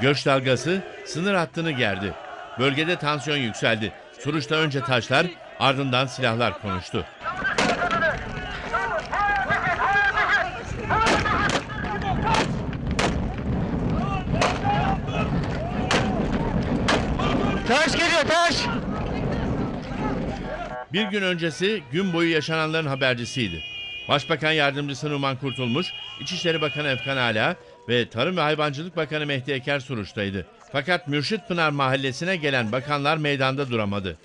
Göç dalgası sınır hattını gerdi. Bölgede tansiyon yükseldi. Suruç'ta önce taşlar ardından silahlar konuştu. Taş geliyor taş. Bir gün öncesi gün boyu yaşananların habercisiydi. Başbakan Yardımcısı Numan Kurtulmuş, İçişleri Bakanı Efkan Ala ve Tarım ve Hayvancılık Bakanı Mehdi Eker Suruç'taydı. Fakat Mürşit Pınar mahallesine gelen bakanlar meydanda duramadı.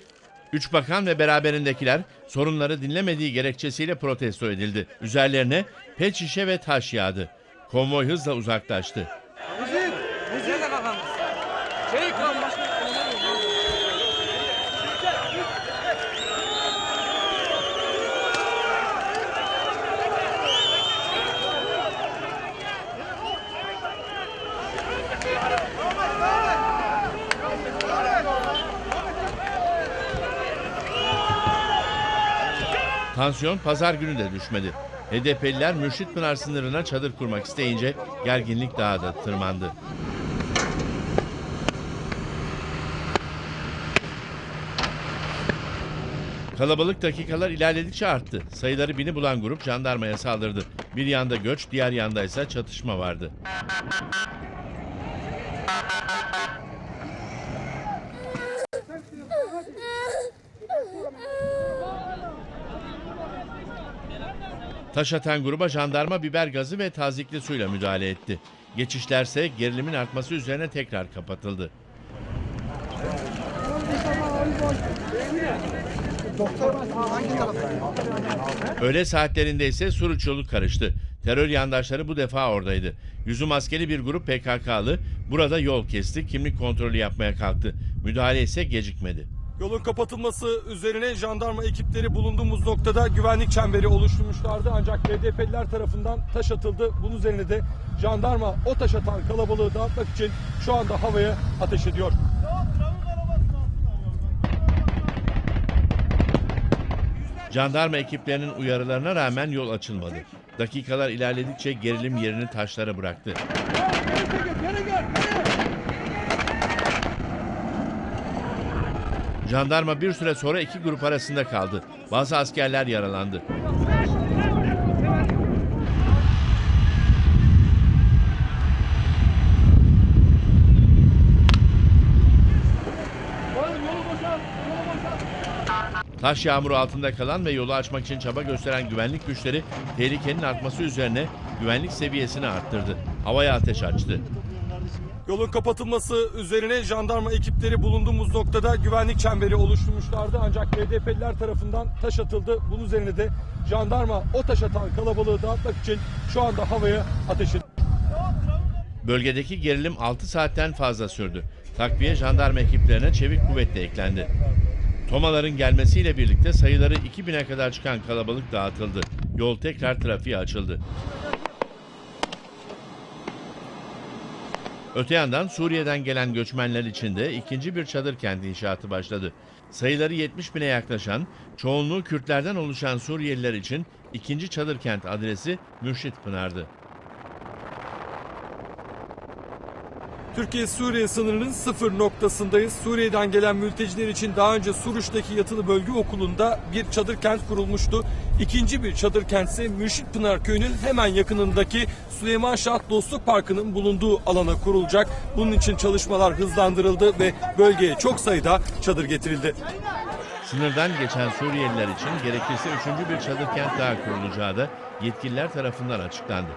Üç bakan ve beraberindekiler sorunları dinlemediği gerekçesiyle protesto edildi. Üzerlerine pet şişe ve taş yağdı. Konvoy hızla uzaklaştı. Tansiyon pazar günü de düşmedi. HDP'liler Mürşit Pınar sınırına çadır kurmak isteyince gerginlik daha da tırmandı. Kalabalık dakikalar ilerledikçe arttı. Sayıları bini bulan grup jandarmaya saldırdı. Bir yanda göç, diğer yanda ise çatışma vardı. Taş atan gruba jandarma biber gazı ve tazikli suyla müdahale etti. Geçişlerse gerilimin artması üzerine tekrar kapatıldı. Öğle saatlerinde ise Suruç yolu karıştı. Terör yandaşları bu defa oradaydı. Yüzü maskeli bir grup PKK'lı burada yol kesti, kimlik kontrolü yapmaya kalktı. Müdahale ise gecikmedi. Yolun kapatılması üzerine jandarma ekipleri bulunduğumuz noktada güvenlik çemberi oluşturmuşlardı. Ancak HDP'liler tarafından taş atıldı. Bunun üzerine de jandarma o taş atan kalabalığı dağıtmak için şu anda havaya ateş ediyor. Jandarma ekiplerinin uyarılarına rağmen yol açılmadı. Dakikalar ilerledikçe gerilim yerini taşlara bıraktı. Jandarma bir süre sonra iki grup arasında kaldı. Bazı askerler yaralandı. Taş yağmuru altında kalan ve yolu açmak için çaba gösteren güvenlik güçleri tehlikenin artması üzerine güvenlik seviyesini arttırdı. Havaya ateş açtı. Yolun kapatılması üzerine jandarma ekipleri bulunduğumuz noktada güvenlik çemberi oluşturmuşlardı. Ancak HDP'liler tarafından taş atıldı. Bunun üzerine de jandarma o taş atan kalabalığı dağıtmak için şu anda havaya ateş ediyor. Bölgedeki gerilim 6 saatten fazla sürdü. Takviye jandarma ekiplerine çevik kuvvet eklendi. Tomaların gelmesiyle birlikte sayıları 2000'e kadar çıkan kalabalık dağıtıldı. Yol tekrar trafiğe açıldı. Öte yandan Suriye'den gelen göçmenler için de ikinci bir çadır kenti inşaatı başladı. Sayıları 70 bine yaklaşan, çoğunluğu Kürtlerden oluşan Suriyeliler için ikinci çadır kent adresi Mürşit Pınar'dı. Türkiye-Suriye sınırının sıfır noktasındayız. Suriye'den gelen mülteciler için daha önce Suruç'taki yatılı bölge okulunda bir çadır kent kurulmuştu. İkinci bir çadır kent ise Mürşit Pınar Köyü'nün hemen yakınındaki Süleyman Şah Dostluk Parkı'nın bulunduğu alana kurulacak. Bunun için çalışmalar hızlandırıldı ve bölgeye çok sayıda çadır getirildi. Sınırdan geçen Suriyeliler için gerekirse üçüncü bir çadır kent daha kurulacağı da yetkililer tarafından açıklandı.